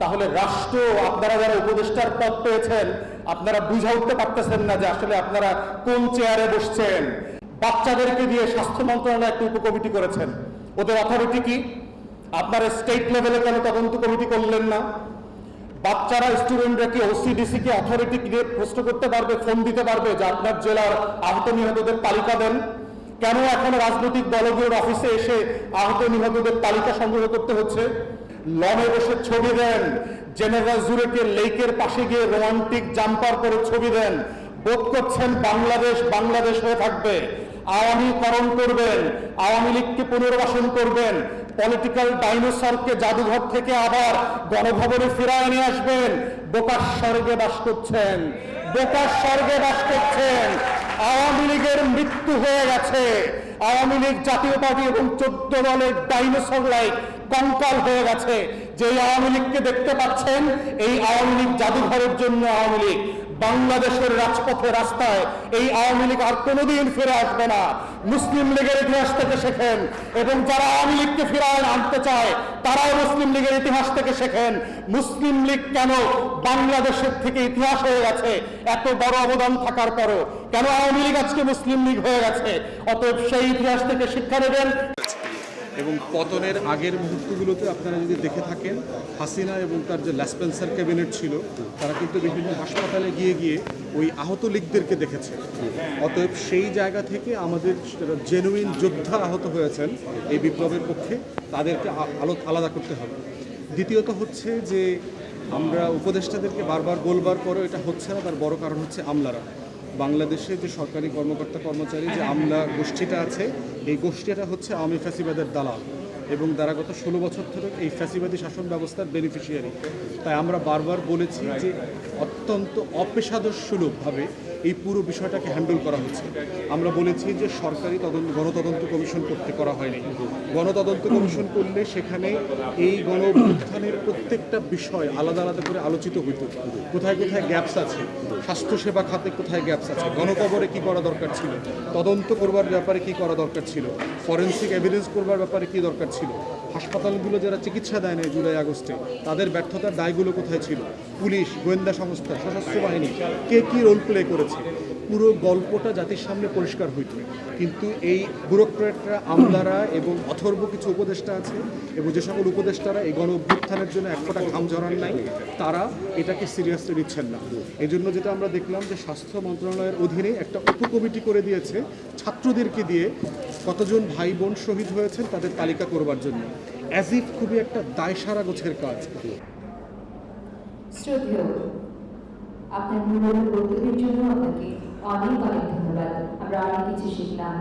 তাহলে রাষ্ট্র আপনারা যারা উপদেষ্টার পদ পেয়েছেন, আপনারা বুঝা উঠতে পারতেছেন না যে আসলে আপনারা কোন চেয়ারে বসছেন। বাচ্চাদেরকে দিয়ে স্বাস্থ্য মন্ত্রণালয় একটা উপকমিটি করেছেন। ওদের অথরিটি কি? আপনারা স্টেট লেভেলে কেন তদন্ত কমিটি করলেন না? বাচ্চারা স্টুডেন্টরা কি ওসিডিসি কে অথরিটি দিয়ে প্রশ্ন করতে পারবে ফোন দিতে পারবে যে আপনার জেলার আহত নিহতদের তালিকা দেন? কেন এখন রাজনৈতিক দলগুলোর অফিসে এসে আহত নিহতদের তালিকা সংগ্রহ করতে হচ্ছে? লনে বসে ছবি দেন। জেনারেল জুরেকে লেকের পাশে গিয়ে রোমান্টিক জাম্পার করে ছবি দেন। বোধ করছেন বাংলাদেশ বাংলাদেশ হয়ে থাকবে। আওয়ামীকরণ করবেন, আওয়ামী লীগকে পুনর্বাসন করবেন পলিটিক্যাল ডাইনোসরকে জাদুঘর থেকে আবার গণভবনে ফিরায় নিয়ে আসবেন। বোকার স্বর্গে বাস করছেন, বোকার স্বর্গে বাস করছেন। আওয়ামী লীগের মৃত্যু হয়ে গেছে। আওয়ামী লীগ জাতীয় পার্টি এবং চোদ্দ দলের ডাইনোসর লাইক কঙ্কাল হয়ে গেছে। যে আওয়ামী লীগকে দেখতে পাচ্ছেন, এই আওয়ামী লীগ জাদুঘরের জন্য আওয়ামী লীগ। বাংলাদেশের রাজপথে রাস্তায় এই আওয়ামী লীগ আর কোনোদিন ফিরে আসবে না। মুসলিম লীগের ইতিহাস থেকে শেখেন এবং যারা আওয়ামী লীগকে ফিরায় আনতে চায়, তারাও মুসলিম লীগের ইতিহাস থেকে শেখেন। মুসলিম লীগ কেন বাংলাদেশের থেকে ইতিহাস হয়ে গেছে? এত বড় অবদান থাকার পরও। কেন আওয়ামী লীগ আজকে মুসলিম লীগ হয়ে গেছে? অতএব সেই ইতিহাস থেকে শিক্ষা নেবেন। এবং পতনের আগের মুহূর্তগুলোতে আপনারা যদি দেখে থাকেন, হাসিনা এবং তার যে ল্যাসপেন্সার ক্যাবিনেট ছিল, তারা কিন্তু বিভিন্ন হাসপাতালে গিয়ে গিয়ে ওই আহত লীগদেরকে দেখেছে। অতএব সেই জায়গা থেকে আমাদের জেনুইন যোদ্ধা আহত হয়েছেন এই বিপ্লবের পক্ষে, তাদেরকে আলো আলাদা করতে হবে। দ্বিতীয়ত হচ্ছে যে আমরা উপদেষ্টাদেরকে বারবার বলবার পরেও এটা হচ্ছে না, তার বড় কারণ হচ্ছে আমলারা। বাংলাদেশে যে সরকারি কর্মকর্তা কর্মচারী যে আমলা গোষ্ঠীটা আছে, এই গোষ্ঠীটা হচ্ছে আওয়ামী ফ্যাসিবাদের দালাল এবং তারা গত ষোলো বছর ধরে এই ফ্যাসিবাদী শাসন ব্যবস্থার বেনিফিশিয়ারি তাই আমরা বারবার বলেছি যে অত্যন্ত অপেশাদার সুলভভাবে এই পুরো বিষয়টাকে হ্যান্ডেল করা হচ্ছে। আমরা বলেছি যে সরকারি তদন্ত, গণতদন্ত কমিশন করতে করা হয়নি। গণতদন্ত কমিশন করলে সেখানে এই গণ প্রত্যেকটা বিষয় আলাদা আলাদা করে আলোচিত হইত। কোথায় কোথায় গ্যাপস আছে? স্বাস্থ্যসেবা খাতে কোথায় গ্যাপস আছে? গণকবরে কি করা দরকার ছিল? তদন্ত করবার ব্যাপারে কি করা দরকার ছিল? ফরেন্সিক এভিডেন্স করবার ব্যাপারে কি দরকার ছিল? হাসপাতালগুলো যারা চিকিৎসা দেয় না এই জুলাই আগস্টে, তাদের ব্যর্থতার দায়গুলো কোথায় ছিল? পুলিশ, গোয়েন্দা সংস্থা সশস্ত্র বাহিনী কে কি রোল প্লে করেছে? পুরো গল্পটা জাতির সামনে পরিষ্কার হইত। কিন্তু এই ব্যুরোক্রেটরা আমলারা এবং অথর্ব কিছু উপদেষ্টা আছে এবং যে সকল উপদেষ্টারা এই গণ অভ্যুত্থানের জন্য এক ফোঁটা ঘাম ঝরান নাই, তারা এটাকে সিরিয়াসলি নিচ্ছেন না। এই জন্য যেটা আমরা দেখলাম যে স্বাস্থ্য মন্ত্রণালয়ের অধীনে একটা উপকমিটি করে দিয়েছে ছাত্রদেরকে দিয়ে কতজন ভাই বোন শহীদ হয়েছেন তাদের তালিকা করবার জন্য। অ্যাজ ইফ খুবই একটা দায়সারা গোছের কাজ। শ্রদ্ধেয় আপনার মূল্যবান বক্তব্যের জন্য আপনাকে অনেক অনেক ধন্যবাদ। আমরা অনেক কিছু শিখলাম।